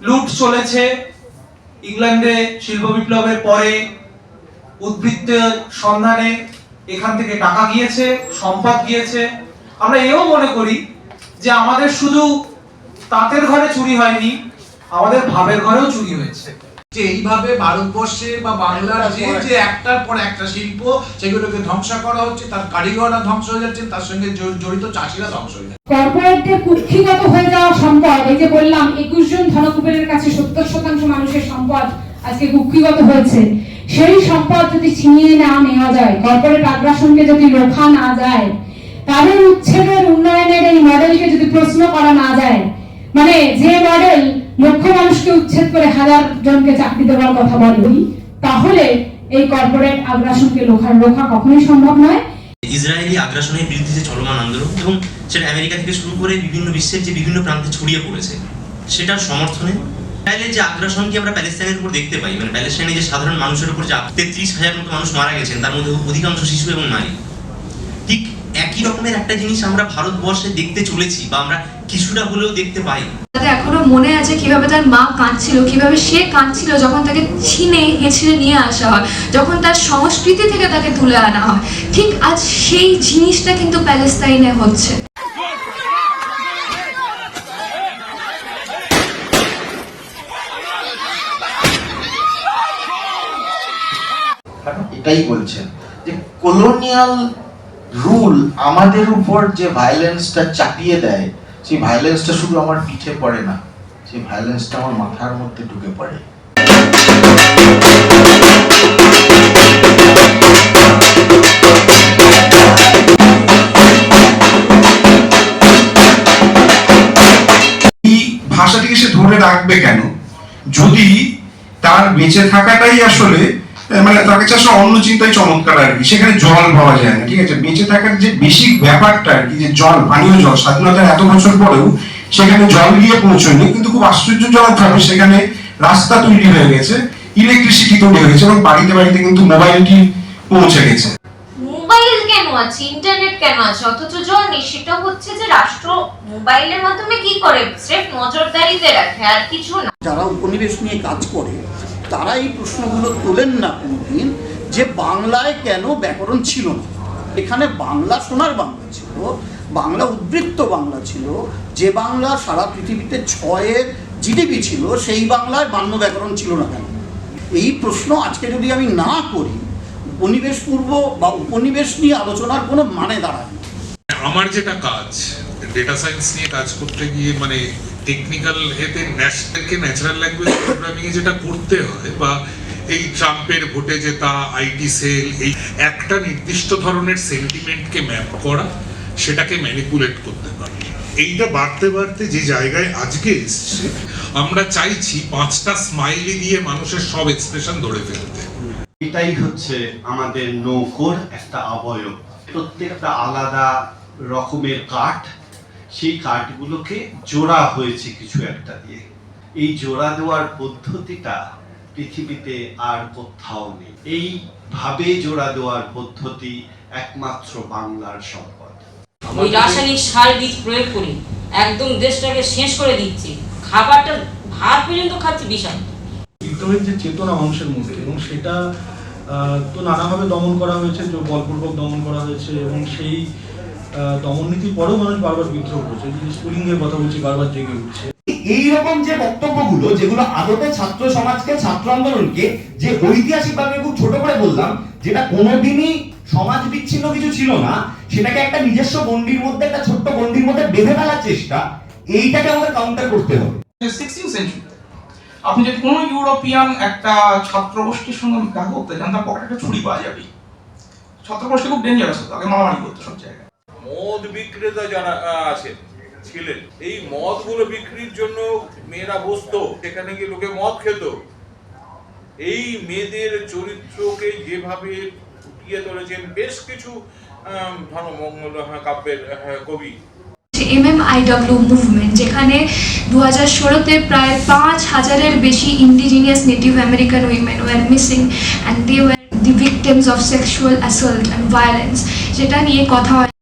লুট চলেছে। ইংল্যান্ডে শিল্প বিপ্লবের পরে উদ্বৃত্তের সন্ধানে এখান থেকে টাকা গিয়েছে, সম্পদ গিয়েছে। আমরা এও মনে করি যে আমাদের শুধু তাঁতের ঘরে চুরি হয়নি, আমাদের ভাবের ঘরেও চুরি হয়েছে। যে এইভাবে ভারতবর্ষে বা বাংলার যে যে একটার পর একটা শিল্প সেগুলোকে ধ্বংস করা হচ্ছে তার কারিগররা ধ্বংস হয়ে যাচ্ছে তার সঙ্গে জড়িত চাষিরা ধ্বংস হয়ে যাচ্ছে। কর্পোরেটদের কুক্ষিগত হয়ে যাওয়া সম্পদ এই যে বললাম একুশ জন ধনকুবেরের কাছে সত্তর শতাংশ মানুষের সম্পদ আজকে কুক্ষিগত হয়েছে। সেই সম্পদ যদি ছিনিয়ে না নেওয়া যায় কর্পোরেট আগ্রাসনকে যদি রোখা না যায় তাদের উচ্ছেদের উন্নয়নের এই মডেলকে যদি প্রশ্ন করা না যায় মানে যে মডেল লক্ষ মানুষকে উচ্ছেদ করে হাজার জনকে চাকরি দেওয়ার কথা বলি তাহলে এই কর্পোরেট আগ্রাসনকে রোখা কখনোই সম্ভব নয়। ইসরায়েলি আগ্রাসনের বিরুদ্ধে যে চলমান আন্দোলন এবং সেটা আমেরিকা থেকে শুরু করে বিভিন্ন বিশ্বের যে বিভিন্ন প্রান্তে ছড়িয়ে পড়েছে, সেটার সমর্থনে ইসরায়েলের যে আগ্রাসনকে আমরা প্যালেস্তাইনের উপর দেখতে পাই মানে যে সাধারণ মানুষের উপর যে তেত্রিশ হাজার মতো মানুষ মারা গেছেন, তার মধ্যে অধিকাংশ শিশু এবং নারী। একই রকমের একটা জিনিস আমরা ভারতবর্ষে দেখতে চলেছি বা আমরা কিছুটা হলেও দেখতে পাই। এখনও মনে আছে কীভাবে তার মা কাঁদছিল কীভাবে সে কাঁদছিল যখন তাকে ছিনে হেঁচড়ে নিয়ে আসা হয় যখন তার সংস্কৃতি থেকে তাকে তুলে আনা হয়। ঠিক আজ সেই জিনিসটা কিন্তু প্যালেস্তাইনে হচ্ছে। এটাই বলছেন যে কলোনিয়াল রুল আমাদের উপর যে ভায়োলেন্সটা চাপিয়ে দেয়, সেই ভায়োলেন্সটা শুধু আমার পিঠে পড়ে না, সেই ভায়োলেন্সটা আমার মাথার মধ্যে ঢুকে পড়ে। ভাষাটিকে সে ধরে রাখবে কেন? যদি তার বেঁচে থাকাটাই আসলে মানে তার কাছে আসলে অন্য চিন্তাই চমৎকার আর কি। সেখানে জল পাওয়া যায় না ঠিক আছে? বেঁচে থাকার যে বেসিক ব্যাপারটা আর কি যে জল পানীয় জল স্বাধীনতার এত বছর পরেও সেখানে জল গিয়ে পৌঁছয়নি কিন্তু খুব আশ্চর্যজনক ভাবে সেখানে রাস্তা তৈরি হয়ে গেছে ইলেকট্রিসিটি তৈরি হয়েছে এবং বাড়িতে বাড়িতে কিন্তু মোবাইলটি পৌঁছে গেছে। মোবাইল কেন আছে? ইন্টারনেট কেন আছে? অথচ জল নেই। সেটা হচ্ছে যে রাষ্ট্র মোবাইলের মাধ্যমে কি করে? স্রেফ নজরদারিতে রাখে আর কিছু না। যারা উপনিবেশ নিয়ে কাজ করে তারা এই প্রশ্নগুলো তোলেন না কোনোদিন যে বাংলায় কেন ব্যাকরণ ছিল না। এখানে বাংলা সোনার বাংলা ছিল, বাংলা উদ্বৃত্ত বাংলা ছিল, যে বাংলা সারা পৃথিবীতে ছয়ের জিডিপি ছিল, সেই বাংলায় বান্য ব্যাকরণ ছিল না কেন? এই প্রশ্ন আজকে যদি আমি না করি, উপনিবেশ পূর্ব বা উপনিবেশ নিয়ে আলোচনার কোনো মানে দাঁড়ায় আমার যেটা কাজ ডেটা সায়েন্স নিয়ে কাজ করতে গিয়ে মানে টেকনিক্যাল এতে ন্যাশনালকে ন্যাচারাল ল্যাঙ্গুয়েজ প্রোগ্রামিং এ যেটা করতে হয়, বা এই ট্রাম্পের ভোটে জেতা আইটি সেল এই একটা নির্দিষ্ট ধরনের সেন্টিমেন্টকে ম্যাপ করা, সেটাকে ম্যানিপুলেট করতে পারে এইটা বাড়তে বাড়তে যে জায়গায় আজকে এসছে, আমরা চাইছি পাঁচটা স্মাইলি দিয়ে মানুষের সব এক্সপ্রেশন ধরে ফেলতে। এটাই হচ্ছে আমাদের নৌকোর একটা অবয়ব। প্রত্যেকটা আলাদা রকমের কাঠ সেই কাঠগুলোকে জোড়া হয়েছে কিছু একটা দিয়ে। এই জোড়া দেওয়ার পদ্ধতিটা পৃথিবীতে আর কোথাও নেই। এইভাবে জোড়া দেওয়ার পদ্ধতি একমাত্র বাংলার সম্পদ। ওই রাসায়নিক সার বীজ প্রয়োগ করি একদম দেশটাকে শেষ করে দিচ্ছি। খাবারটা ভাত পর্যন্ত খাচ্ছে বিষাক্ত। বিদ্রোহের যে চেতনা মানুষের মধ্যে এবং সেটা আহ, তো নানাভাবে দমন করা হয়েছে যে বলপূর্বক দমন করা হয়েছে এবং সেই আহ, দমন নীতির পরেও মানুষ বারবার বিদ্রোহ করছে যে স্কুলিংয়ের কথা বলছি বারবার জেগে উঠছে। এই রকম যে বক্তব্যগুলো যেগুলো আদতে ছাত্র সমাজকে ছাত্র আন্দোলনকে যে ঐতিহাসিক ভাবে খুব ছোট করে বললাম যেটা কোনোদিনই সমাজ বিচ্ছিন্ন কিছু ছিল না সেটাকে একটা নিজস্ব গণ্ডির মধ্যে একটা ছোট্ট গণ্ডির মধ্যে বেঁধে ফেলার চেষ্টা এইটাকে আমাদের কাউন্টার করতে হবে। আপনি যদি কোনো ইউরোপিয়ান একটা ছাত্র গোষ্ঠীর সঙ্গে দেখা করতে চান তার পকেটে একটা ছুরি পাওয়া যাবে ছাত্র গোষ্ঠী খুব ডেঞ্জারাস হতো আগে মারামারি করতো সব জায়গায়। মদ বিক্রেতা যারা আছেন ছিলেন, এই মদগুলো বিক্রির জন্য মেয়েরা বসতো, সেখানে গিয়ে লোকে মদ খেত। এই মেয়েদের চরিত্রকে যেভাবে ফুটিয়ে তুলেছেন, বেশ কিছু ধর্মমঙ্গল কাব্যের কবি। এম এম আইডব্লিউ মুভমেন্ট যেখানে দু হাজার ষোলোতে প্রায় পাঁচ হাজারের বেশি indigenous native American women were missing and they were the victims of sexual assault and violence যেটা নিয়ে কথা হয়।